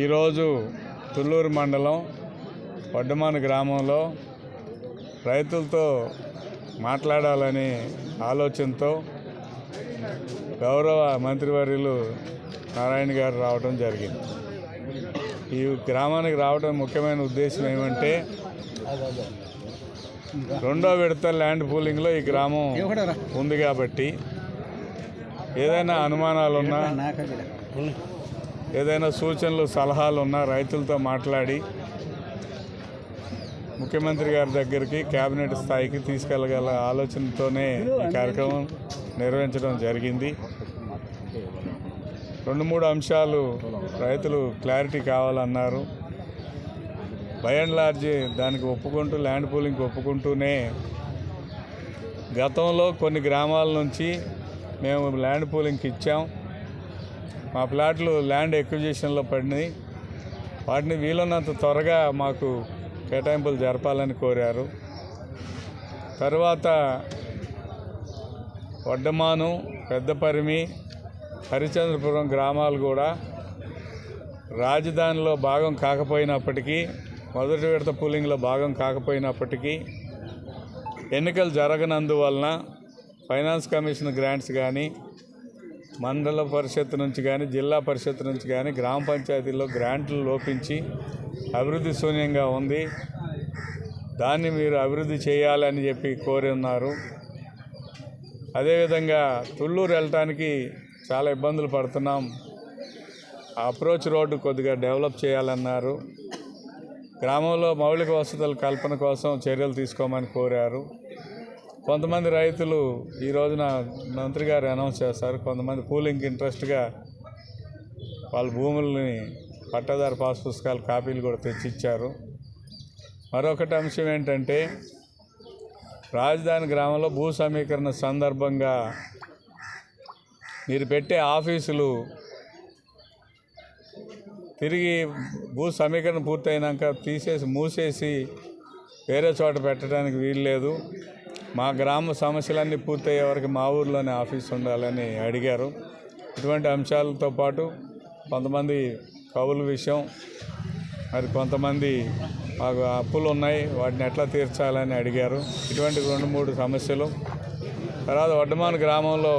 ఈరోజు తుళ్ళూరు మండలం వడ్డమాన గ్రామంలో రైతులతో మాట్లాడాలని ఆలోచనతో గౌరవ మంత్రివర్యులు నారాయణ గారు రావడం జరిగింది. ఈ గ్రామానికి రావడం ముఖ్యమైన ఉద్దేశం ఏమంటే రెండో విడత ల్యాండ్ పూలింగ్లో ఈ గ్రామం ఉంది కాబట్టి ఏదైనా అనుమానాలు ఉన్నా ఏదైనా సూచనలు సలహాలు ఉన్నా రైతులతో మాట్లాడి ముఖ్యమంత్రి గారి దగ్గరికి కేబినెట్ స్థాయికి తీసుకెళ్ళగల ఆలోచనతోనే ఈ కార్యక్రమం నిర్వహించడం జరిగింది. రెండు మూడు అంశాలు రైతులు క్లారిటీ కావాలన్నారు. బై అండ్ లార్జ్ దానికి ఒప్పుకుంటూ ల్యాండ్ పూలింగ్కి ఒప్పుకుంటూనే గతంలో కొన్ని గ్రామాల నుంచి మేము ల్యాండ్ పూలింగ్కి ఇచ్చాం. మా ప్లాట్లు ల్యాండ్ ఎక్విజిషన్లో పడినాయి. వాటిని వీలున్నంత త్వరగా మాకు కేటాయింపులు జరపాలని కోరారు. తర్వాత వడ్డమాను పెద్దపరిమి హరిచంద్రపురం గ్రామాలు కూడా రాజధానిలో భాగం కాకపోయినప్పటికీ మొదటి విడత పూలింగ్లో భాగం కాకపోయినప్పటికీ ఎన్నికలు జరగనందువలన ఫైనాన్స్ కమిషన్ గ్రాంట్స్ కానీ మండల పరిషత్ నుంచి కానీ జిల్లా పరిషత్ నుంచి కానీ గ్రామ పంచాయతీల్లో గ్రాంట్లు లోపించి అభివృద్ధి శూన్యంగా ఉంది. దాన్ని మీరు అభివృద్ధి చేయాలని చెప్పి కోరి ఉన్నారు. అదేవిధంగా తుళ్ళూరు వెళ్ళటానికి చాలా ఇబ్బందులు పడుతున్నాం. ఆ అప్రోచ్ రోడ్డు కొద్దిగా డెవలప్ చేయాలన్నారు. గ్రామంలో మౌలిక వసతుల కల్పన కోసం చర్యలు తీసుకోమని కోరారు. కొంతమంది రైతులు ఈ రోజున మంత్రి గారు అనౌన్స్ చేస్తారు. కొంతమంది పూలింగ్కి ఇంట్రెస్ట్గా వాళ్ళ భూముల్ని పట్టాదారు పాస్ పుస్తకాలు కాపీలు కూడా తెచ్చిచ్చారు. మరొకటి అంశం ఏంటంటే రాజధాని గ్రామంలో భూ సమీకరణ సందర్భంగా మీరు పెట్టే ఆఫీసులు తిరిగి భూ సమీకరణ పూర్తయినాక తీసేసి మూసేసి వేరే చోట పెట్టడానికి వీలు లేదు మా గ్రామ సమస్యలన్నీ పూర్తయ్యే వరకు మా ఊర్లోనే ఆఫీస్ ఉండాలని అడిగారు. ఇటువంటి అంశాలతో పాటు కొంతమంది కవుల విషయం మరి కొంతమంది మాకు అప్పులు ఉన్నాయి వాటిని ఎట్లా తీర్చాలని అడిగారు. ఇటువంటి రెండు మూడు సమస్యలు. తర్వాత వడ్డమాన్ గ్రామంలో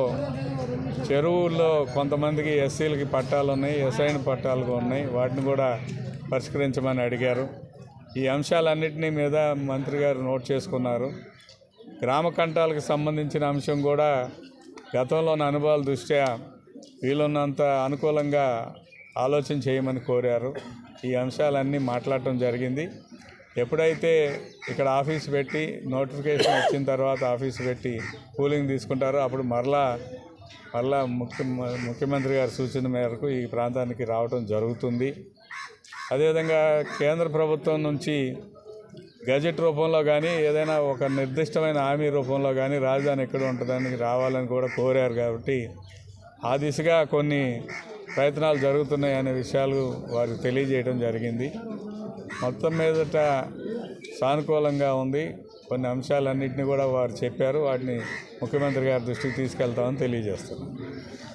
చెరువుల్లో కొంతమందికి ఎస్సీలకి పట్టాలు ఉన్నాయి ఎస్ఐన్ పట్టాలు ఉన్నాయి వాటిని కూడా పరిష్కరించమని అడిగారు. ఈ అంశాలన్నింటినీ మీద మంత్రి గారు నోట్ చేసుకున్నారు. గ్రామకంఠాలకు సంబంధించిన అంశం కూడా గతంలోని అనుభవాల దృష్ట్యా వీలున్నంత అనుకూలంగా ఆలోచన చేయమని కోరారు. ఈ అంశాలన్నీ మాట్లాడటం జరిగింది. ఎప్పుడైతే ఇక్కడ ఆఫీస్ పెట్టి నోటిఫికేషన్ వచ్చిన తర్వాత ఆఫీస్ పెట్టి కూలింగ్ తీసుకుంటారో అప్పుడు మరలా మరలా ముఖ్య ముఖ్యమంత్రి గారి సూచన మేరకు ఈ ప్రాంతానికి రావడం జరుగుతుంది. అదేవిధంగా కేంద్ర ప్రభుత్వం నుంచి గజెట్ రూపంలో కానీ ఏదైనా ఒక నిర్దిష్టమైన హామీ రూపంలో కానీ రాజధాని ఎక్కడ ఉంటుందని రావాలని కూడా కోరారు కాబట్టి ఆ దిశగా కొన్ని ప్రయత్నాలు జరుగుతున్నాయి అనే విషయాలు వారికి తెలియజేయడం జరిగింది. మొత్తం మీదట సానుకూలంగా ఉంది. కొన్ని అంశాలన్నింటినీ కూడా వారు చెప్పారు. వాటిని ముఖ్యమంత్రి గారి దృష్టికి తీసుకెళ్తామని తెలియజేస్తున్నాను